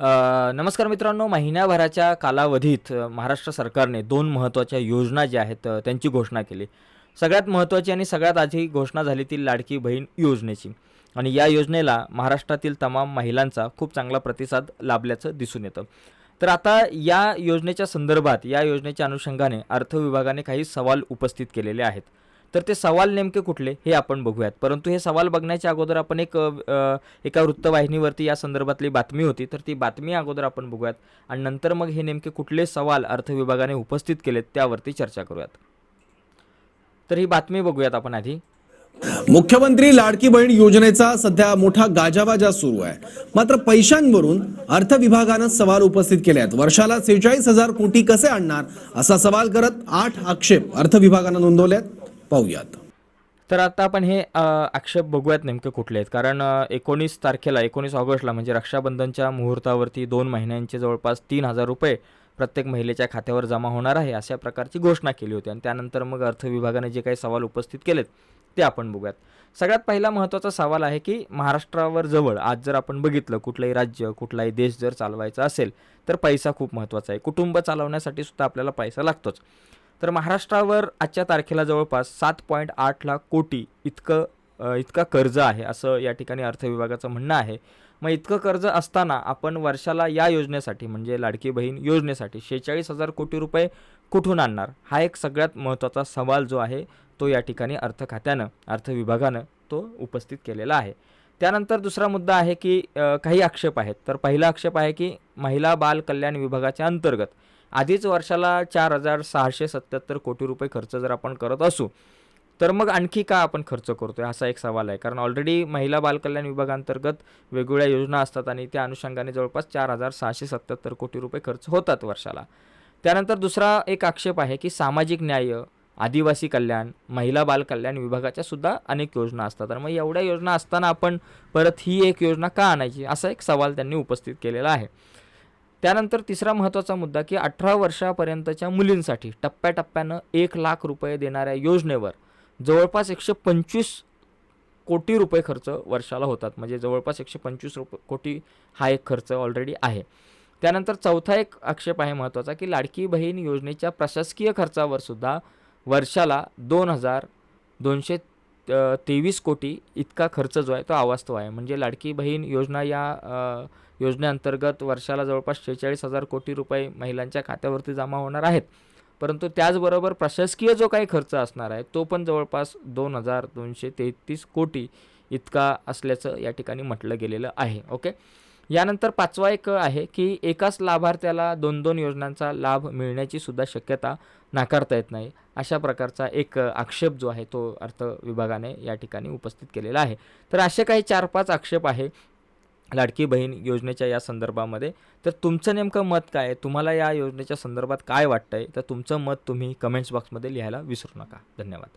नमस्कार मित्रांनो महिन्याभराच्या कालावधीत महाराष्ट्र सरकारने दोन महत्त्वाच्या योजना ज्या आहेत त्यांची घोषणा केली. सगळ्यात महत्त्वाची आणि सगळ्यात आधी घोषणा झाली ती लाडकी बहीण योजनेची. आणि या योजनेला महाराष्ट्रातील तमाम महिलांचा खूप चांगला प्रतिसाद लाभल्याचं दिसून येतं. तर आता या योजनेच्या संदर्भात या योजनेच्या अनुषंगाने अर्थ विभागाने काही सवाल उपस्थित केलेले आहेत. तर ते सवाल नेमके कुठले हे आपण बघूयात. परंतु हे सवाल बघण्याच्या अगोदर आपण एक एका वृत्तवाहिनीवरती या संदर्भातली बातमी होती. तर ती बातमी अगोदर आपण बघूयात आणि नंतर मग हे नेमके कुठले सवाल अर्थ विभागाने उपस्थित केलेत त्यावरती चर्चा करूयात. तर ही बातमी बघूयात आपण आधी. मुख्यमंत्री लाडकी बहीण योजनेचा सध्या मोठा गाजावाजा सुरू आहे. मात्र पैशांवरून अर्थ विभागानं सवाल उपस्थित केले आहेत. वर्षाला सेहेचाळीस हजार कोटी कसे आणणार असा सवाल करत आठ आक्षेप अर्थ विभागानं नोंदवले आहेत. पाहूयात. तर आता आपण हे आक्षेप बघूयात नेमके कुठले आहेत. कारण एकोणीस तारखेला एकोणीस ऑगस्टला म्हणजे रक्षाबंधनच्या मुहूर्तावरती दोन महिन्यांचे जवळपास तीन हजार रुपये प्रत्येक महिलेच्या खात्यावर जमा होणार आहे अशा प्रकारची घोषणा केली होती. आणि त्यानंतर मग अर्थ विभागाने जे काही सवाल उपस्थित केलेत ते आपण बघूयात. सगळ्यात पहिला महत्त्वाचा सवाल आहे की महाराष्ट्रावर जवळ आज जर आपण बघितलं कुठलंही राज्य कुठलाही देश जर चालवायचा असेल तर पैसा खूप महत्त्वाचा आहे. कुटुंब चालवण्यासाठी सुद्धा आपल्याला पैसा लागतोच. तर महाराष्ट्रावर आजच्या तारखेला जवळपास सात पॉईंट आठ लाख कोटी इतकं इतका कर्ज आहे असं या ठिकाणी अर्थ विभागाचं म्हणणं आहे. मग इतकं कर्ज असताना आपण वर्षाला या योजनेसाठी म्हणजे लाडकी बहीण योजनेसाठी शेहेचाळीस हजार कोटी रुपये कुठून आणणार? हा एक सगळ्यात महत्त्वाचा सवाल जो आहे तो या ठिकाणी अर्थ खात्यानं अर्थ विभागानं तो उपस्थित केलेला आहे. त्यानंतर दुसरा मुद्दा आहे की काही आक्षेप आहेत. तर पहिला आक्षेप आहे की महिला बाल कल्याण विभागाच्या अंतर्गत आधीच वर्षाला चार हजार सहाशे सत्याहत्तर कोटी रुपये खर्च जर आपण करत असू तर मग आणखी का आपण खर्च करतोय? असा एक सवाल आहे. कारण ऑलरेडी महिला बालकल्याण विभागांतर्गत वेगवेगळ्या योजना असतात आणि त्या अनुषंगाने जवळपास चार हजार सहाशे सत्याहत्तर कोटी रुपये खर्च होतात वर्षाला. त्यानंतर दुसरा एक आक्षेप आहे की सामाजिक न्याय आदिवासी कल्याण महिला बालकल्याण विभागाच्या सुद्धा अनेक योजना असतात. तर मग एवढ्या योजना असताना आपण परत ही एक योजना का आणायची? असा एक सवाल त्यांनी उपस्थित केलेला आहे. त्यानंतर तिसरा महत्त्वाचा मुद्दा की अठरा वर्षापर्यंतच्या मुलींसाठी टप्प्याटप्प्यानं एक लाख रुपये देणाऱ्या योजनेवर जवळपास एकशे पंचवीस कोटी रुपये खर्च वर्षाला होतात. म्हणजे जवळपास एकशे पंचवीस रुपये कोटी हा एक खर्च ऑलरेडी आहे. त्यानंतर चौथा एक आक्षेप आहे महत्त्वाचा की लाडकी बहीण योजनेच्या प्रशासकीय खर्चावर सुद्धा वर्षाला दोन हजार दोनशे तेवीस कोटी इतका खर्च जो आहे तो अवास्तव आहे. म्हणजे लाडकी बहीण योजना या योजनेअंतर्गत वर्षाला जवळपास शेहेचाळीस हजार कोटी रुपये महिलांच्या खात्यावरती जमा होणार आहेत. परंतु त्याचबरोबर प्रशासकीय जो काही खर्च असणार आहे तो पण जवळपास दोन हजार दोनशे तेहतीस कोटी इतका असल्याचं या ठिकाणी म्हटलं गेलेलं आहे. ओके? यानंतर पाचवा एक आहे की एकाच लाभार्थ्याला दोन दोन योजनांचा लाभ मिळण्याची सुद्धा शक्यता नाकारता येत नाही. अशा प्रकारचा एक आक्षेप जो आहे तो अर्थ विभागाने या ठिकाणी उपस्थित केलेला आहे. तर असे काही चार पाच आक्षेप आहे लाडकी बहीण योजनेच्या या संदर्भामध्ये. तर तुमचं नेमकं मत काय आहे? तुम्हाला या योजनेच्या संदर्भात काय वाटतंय? तर तुमचं मत तुम्ही कमेंट्स बॉक्समध्ये लिहायला विसरू नका. धन्यवाद.